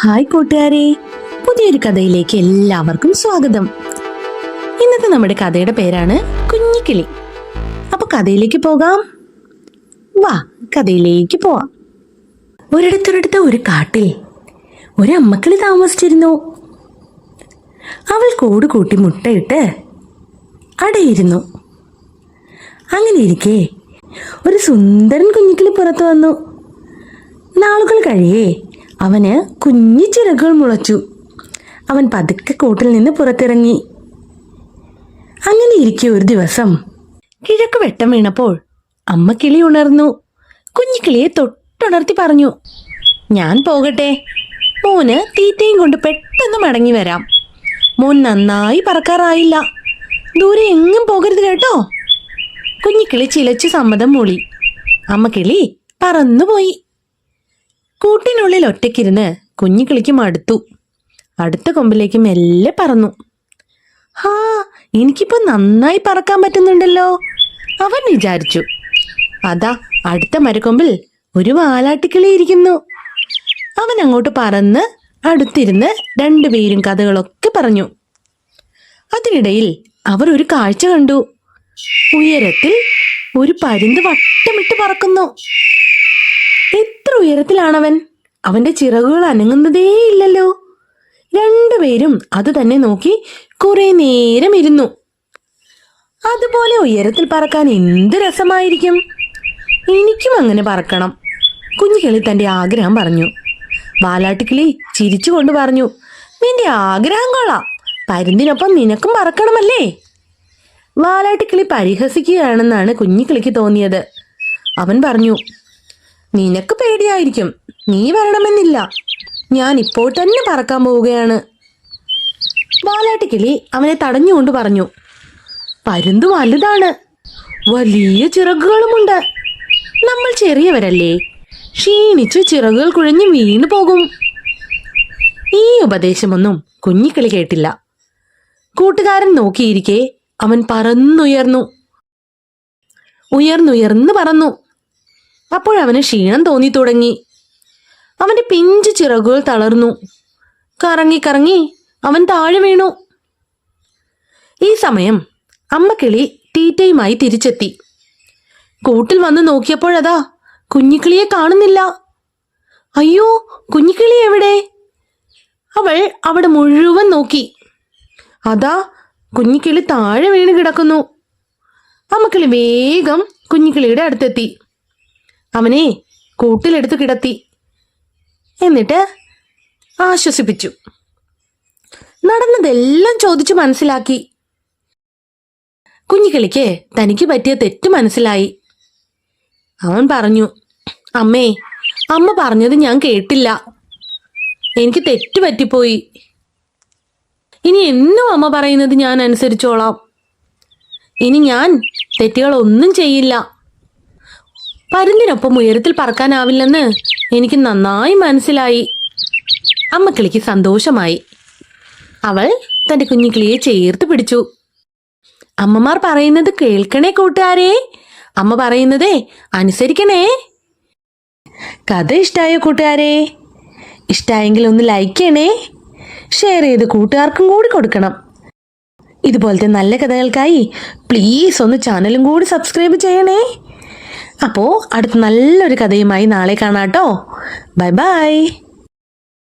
Hi കൂട്ടുകാരെ. പുതിയൊരു കഥയിലേക്ക് എല്ലാവർക്കും സ്വാഗതം. ഇന്നത്തെ നമ്മുടെ കഥയുടെ പേരാണ് കുഞ്ഞിക്കിളി. അപ്പൊ കഥയിലേക്ക് പോകാം. വാ കഥയിലേക്ക് പോവാം. ഒരിടത്തൊരിടത്ത് ഒരു കാട്ടിൽ ഒരു അമ്മക്കിളി താമസിച്ചിരുന്നു. അവൾ കൂട് കൂട്ടി മുട്ടയിട്ട് അടയിരുന്നു അങ്ങനെ ഇരിക്കെ ഒരു സുന്ദരൻ കുഞ്ഞിക്കിളി പുറത്തു വന്നു. നാളുകൾ കഴിയേ അവന് കുഞ്ഞു ചിറകുകൾ മുളച്ചു. അവൻ പതുക്കെ കൂട്ടിൽ നിന്ന് പുറത്തിറങ്ങി. അങ്ങനെ ഇരിക്കെ ഒരു ദിവസം കിഴക്ക് വെട്ടം വീണപ്പോൾ അമ്മ കിളി ഉണർന്നു. കുഞ്ഞു കുഞ്ഞിക്കിളിയെ തൊട്ടുണർത്തി പറഞ്ഞു ഞാൻ പോകട്ടെ. മോന് തീറ്റയും കൊണ്ട് പെട്ടെന്ന് മടങ്ങി വരാം. മോൻ നന്നായി പറക്കാറായില്ല. ദൂരെ എങ്ങും പോകരുത് കേട്ടോ. കുഞ്ഞിക്കിളി ചിലച്ചു സമ്മതം മൂളി. അമ്മ കിളി പറന്നുപോയി. കൂട്ടിനുള്ളിൽ ഒറ്റയ്ക്കിരുന്ന് കുഞ്ഞു കിളിക്കും അടുത്തു. അടുത്ത കൊമ്പിലേക്ക് മെല്ലെ പറന്നു. ഹാ എനിക്കിപ്പോ നന്നായി പറക്കാൻ പറ്റുന്നുണ്ടല്ലോ അവൻ വിചാരിച്ചു. അതാ അടുത്ത മരക്കൊമ്പിൽ ഒരു വാലാട്ടിക്കിളി ഇരിക്കുന്നു. അവൻ അങ്ങോട്ട് പറന്ന് അടുത്തിരുന്ന് രണ്ടുപേരും കഥകളൊക്കെ പറഞ്ഞു. അതിനിടയിൽ അവർ ഒരു കാഴ്ച കണ്ടു. ഉയരത്തിൽ ഒരു പരുന്ത് വട്ടമിട്ട് പറക്കുന്നു. എത്ര ഉയരത്തിലാണവൻ? അവന്റെ ചിറകുകൾ അനങ്ങുന്നതേ ഇല്ലല്ലോ. രണ്ടുപേരും അത് തന്നെ നോക്കി കുറെ നേരം ഇരുന്നു. അതുപോലെ ഉയരത്തിൽ പറക്കാൻ എന്ത് രസമായിരിക്കും? എനിക്കും അങ്ങനെ പറക്കണം. കുഞ്ഞുകിളി തന്റെ ആഗ്രഹം പറഞ്ഞു. വാലാട്ടിക്കിളി ചിരിച്ചുകൊണ്ട് പറഞ്ഞു നിന്റെ ആഗ്രഹം കൊള്ളാം. പരുന്തിനൊപ്പം നിനക്കും പറക്കണമല്ലേ? വാലാട്ടിക്കിളി പരിഹസിക്കുകയാണെന്നാണ് കുഞ്ഞിക്കിളിക്ക് തോന്നിയത്. അവൻ പറഞ്ഞു നിനക്ക് പേടിയായിരിക്കും. നീ വരണമെന്നില്ല. ഞാൻ ഇപ്പോൾ തന്നെ പറക്കാൻ പോവുകയാണ്. വാലാട്ടിക്കിളി അവനെ തടഞ്ഞുകൊണ്ട് പറഞ്ഞു. പരുന്ത് വലുതാണ്. വലിയ ചിറകുകളുമുണ്ട്. നമ്മൾ ചെറിയവരല്ലേ? ക്ഷീണിച്ച് ചിറകുകൾ കുഴഞ്ഞ് വീണു പോകും. ഈ ഉപദേശമൊന്നും കുഞ്ഞിക്കിളി കേട്ടില്ല. കൂട്ടുകാരൻ നോക്കിയിരിക്കെ അവൻ പറന്നുയർന്നു. ഉയർന്നുയർന്ന് പറന്നു. അപ്പോഴവന് ക്ഷീണം തോന്നി തുടങ്ങി അവന്റെ പിഞ്ചു ചിറകുകൾ തളർന്നു. കറങ്ങി കറങ്ങി അവൻ താഴെ വീണു. ഈ സമയം അമ്മ കിളി തീറ്റയുമായി തിരിച്ചെത്തി. കൂട്ടിൽ വന്ന് നോക്കിയപ്പോഴതാ കുഞ്ഞിക്കിളിയെ കാണുന്നില്ല. അയ്യോ കുഞ്ഞിക്കിളി എവിടെ? അവൾ അവിടെ മുഴുവൻ നോക്കി. അതാ കുഞ്ഞിക്കിളി താഴെ വീണ് കിടക്കുന്നു. അമ്മക്കിളി വേഗം കുഞ്ഞിക്കിളിയുടെ അടുത്തെത്തി. അവനെ കൂട്ടിലെടുത്ത് കിടത്തി. എന്നിട്ട് ആശ്വസിപ്പിച്ചു. നടന്നതെല്ലാം ചോദിച്ചു മനസ്സിലാക്കി. കുഞ്ഞിക്കിളിക്ക് തനിക്ക് പറ്റിയ തെറ്റ് മനസ്സിലായി. അവൻ പറഞ്ഞു അമ്മേ അമ്മ പറഞ്ഞത് ഞാൻ കേട്ടില്ല. എനിക്ക് തെറ്റ് പറ്റിപ്പോയി. ഇനി എന്നും അമ്മ പറയുന്നത് ഞാൻ അനുസരിച്ചോളാം. ഇനി ഞാൻ തെറ്റുകളൊന്നും ചെയ്യില്ല. പരുന്തിനൊപ്പം ഉയരത്തിൽ പറക്കാനാവില്ലെന്ന് എനിക്ക് നന്നായി മനസ്സിലായി. അമ്മ കിളിക്ക് സന്തോഷമായി. അവൾ തന്റെ കുഞ്ഞിക്കിളിയെ ചേർത്ത് പിടിച്ചു. അമ്മമാർ പറയുന്നത് കേൾക്കണേ കൂട്ടുകാരെ. അമ്മ പറയുന്നതേ അനുസരിക്കണേ. കഥ ഇഷ്ടായോ കൂട്ടുകാരെ? ഇഷ്ടായെങ്കിൽ ഒന്ന് ലൈക്ക് ചെയ്യണേ. ഷെയർ ചെയ്ത് കൂട്ടുകാർക്കും കൂടി കൊടുക്കണം. ഇതുപോലത്തെ നല്ല കഥകൾക്കായി പ്ലീസ് ഒന്ന് ചാനലും കൂടി സബ്സ്ക്രൈബ് ചെയ്യണേ. അപ്പോൾ അടുത്ത നല്ലൊരു കഥയുമായി നാളെ കാണാം കാണാട്ടോ. Bye bye